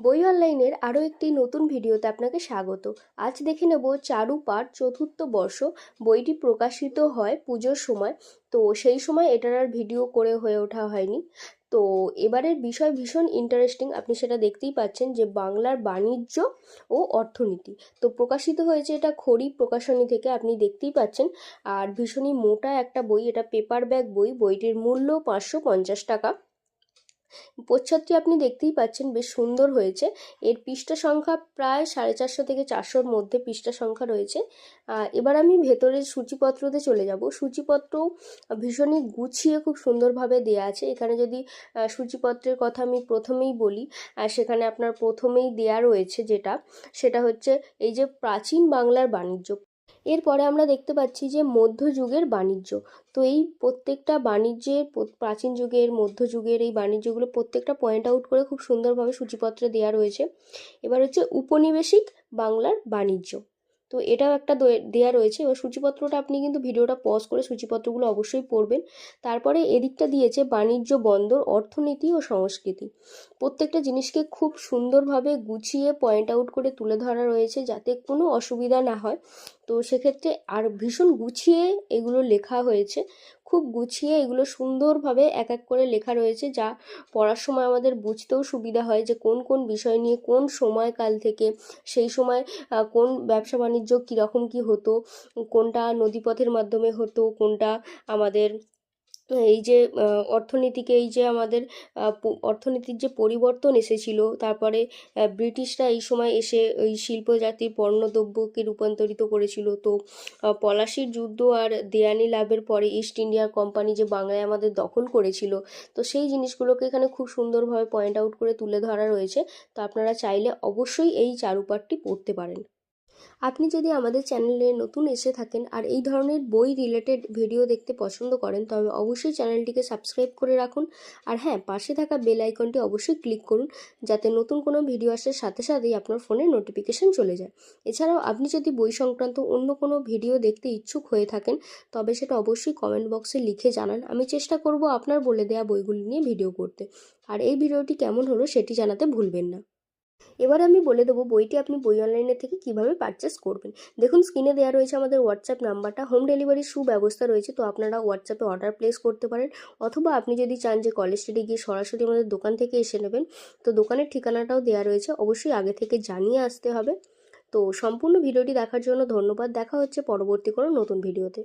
বই অনলাইনের আরও একটি নতুন ভিডিওতে আপনাকে স্বাগত। আজ দেখে নেব চারু পাঠ চতুর্থ বর্ষ। বইটি প্রকাশিত হয় পুজোর সময়। তো সেই সময় এটার আর ভিডিও করে হয়ে ওঠা হয়নি। তো এবারের বিষয় ভীষণ ইন্টারেস্টিং আপনি সেটা দেখতেই পাচ্ছেন যে বাংলার বাণিজ্য ও অর্থনীতি। তো প্রকাশিত হয়েছে এটা খড়ি প্রকাশনী থেকে, আপনি দেখতেই পাচ্ছেন। আর ভীষণই মোটা একটা বই, এটা পেপার ব্যাগ বই। বইটির মূল্য পাঁচশো পঞ্চাশ টাকা। প্রচ্ছদটি আপনি দেখতেই পাচ্ছেন, বেশ সুন্দর হয়েছে। এর পৃষ্ঠা সংখ্যা প্রায় সাড়ে চারশো থেকে চারশোর মধ্যে পৃষ্ঠা সংখ্যা রয়েছে। এবার আমি ভেতরের সূচিপত্রতে চলে যাব। সূচিপত্র ভীষণই গুছিয়ে খুব সুন্দরভাবে দেওয়া আছে। এখানে যদি সূচিপত্রের কথা আমি প্রথমেই বলি সেখানে আপনার প্রথমেই দেয়া রয়েছে যেটা, সেটা হচ্ছে এই যে প্রাচীন বাংলার বাণিজ্য। এরপরে আমরা দেখতে পাচ্ছি যে মধ্যযুগের বাণিজ্য। তো এই প্রত্যেকটা বাণিজ্যের প্রাচীন যুগের মধ্যযুগের এই বাণিজ্যগুলো প্রত্যেকটা পয়েন্ট আউট করে খুব সুন্দরভাবে সূচিপত্রে দেওয়া রয়েছে। এবার হচ্ছে উপনিবেশিক বাংলার বাণিজ্য। তো এটাও একটা দেয়া রয়েছে। এবার সূচিপত্রটা আপনি কিন্তু ভিডিওটা পজ করে সূচিপত্রগুলো অবশ্যই পড়বেন। তারপরে এদিকটা দিয়েছে বাণিজ্য বন্দর, অর্থনীতি ও সংস্কৃতি। প্রত্যেকটা জিনিসকে খুব সুন্দরভাবে গুছিয়ে পয়েন্ট আউট করে তুলে ধরা রয়েছে যাতে কোনো অসুবিধা না হয়। তো সেক্ষেত্রে আর ভীষণ গুছিয়ে এগুলো লেখা হয়েছে। খুব গুছিয়ে এগুলো সুন্দরভাবে এক এক করে লেখা রয়েছে যা পড়ার সময় আমাদের বুঝতেও সুবিধা হয় যে কোন কোন বিষয় নিয়ে কোন সময়কাল থেকে সেই সময় কোন ব্যবসা বাণিজ্য কীরকম কী হতো, কোনটা নদীপথের মাধ্যমে হতো, কোনটা আমাদের এই যে অর্থনীতিকে এই যে আমাদের অর্থনীতির যে পরিবর্তন এসেছিল, তারপরে ব্রিটিশরা এই সময় এসে ওই শিল্প জাতির পণ্যদ্রব্যকে রূপান্তরিত করেছিল। তো পলাশির যুদ্ধ আর দেয়ানি লাভের পরে ইস্ট ইন্ডিয়া কোম্পানি যে বাংলায় আমাদের দখল করেছিল, তো সেই জিনিসগুলোকে এখানে খুব সুন্দরভাবে পয়েন্ট আউট করে তুলে ধরা রয়েছে। তো আপনারা চাইলে অবশ্যই এই চারুপাঠটি পড়তে পারেন। আপনি যদি আমাদের চ্যানেলে নতুন এসে থাকেন আর এই ধরনের বই রিলেটেড ভিডিও দেখতে পছন্দ করেন, তবে অবশ্যই চ্যানেলটিকে সাবস্ক্রাইব করে রাখুন। আর হ্যাঁ পাশে থাকা বেল আইকনটি অবশ্যই ক্লিক করুন, যাতে নতুন কোনো ভিডিও আসার সাথে সাথেই আপনার ফোনে নোটিফিকেশান চলে যায়। এছাড়াও আপনি যদি বই সংক্রান্ত অন্য কোনো ভিডিও দেখতে ইচ্ছুক হয়ে থাকেন, তবে সেটা অবশ্যই কমেন্ট বক্সে লিখে জানান। আমি চেষ্টা করব আপনার বলে দেওয়া বইগুলি নিয়ে ভিডিও করতে। আর এই ভিডিওটি কেমন হলো সেটি জানাতে ভুলবেন না। এবার আমি বলে দেবো বইটি আপনি বই অনলাইনের থেকে কীভাবে পারচেস করবেন। দেখুন স্ক্রিনে দেওয়া রয়েছে আমাদের হোয়াটসঅ্যাপ নাম্বারটা হোম ডেলিভারির সুব্যবস্থা রয়েছে, তো আপনারা হোয়াটসঅ্যাপে অর্ডার প্লেস করতে পারেন। অথবা আপনি যদি চান যে কলেজ স্ট্রিটে গিয়ে সরাসরি আমাদের দোকান থেকে এসে নেবেন, তো দোকানের ঠিকানাটাও দেওয়া রয়েছে। অবশ্যই আগে থেকে জানিয়ে আসতে হবে। তো সম্পূর্ণ ভিডিওটি দেখার জন্য ধন্যবাদ। দেখা হচ্ছে পরবর্তী কোনো নতুন ভিডিওতে